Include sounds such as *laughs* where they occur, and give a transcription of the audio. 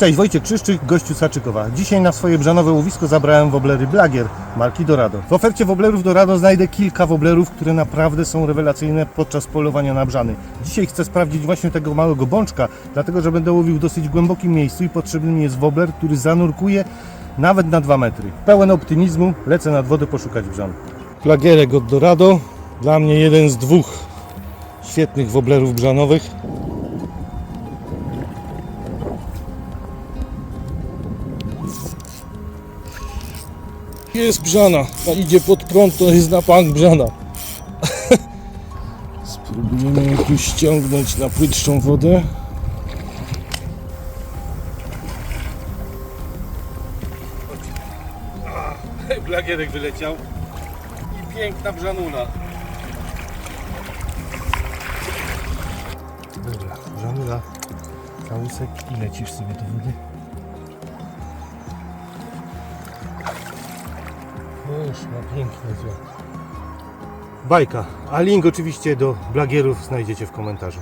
Cześć, Wojciech Krzyszczyk, gościu Saczykowa. Dzisiaj na swoje brzanowe łowisko zabrałem woblery Blagier marki Dorado. W ofercie woblerów Dorado znajdę kilka woblerów, które naprawdę są rewelacyjne podczas polowania na brzany. Dzisiaj chcę sprawdzić właśnie tego małego bączka, dlatego że będę łowił w dosyć głębokim miejscu i potrzebny mi jest wobler, który zanurkuje nawet na 2 metry. Pełen optymizmu, lecę nad wodę poszukać brzan. Blagierek od Dorado, dla mnie jeden z dwóch świetnych woblerów brzanowych. Jest brzana, a idzie pod prąd, to jest na pank brzana. *laughs* Spróbujemy ją tu ściągnąć na płytszą wodę. Blagierek wyleciał i piękna brzanuna. Dobra, brzanula, całusek i lecisz sobie do wody. No już ma piękny złot. Bajka, a link oczywiście do blagierów znajdziecie w komentarzu.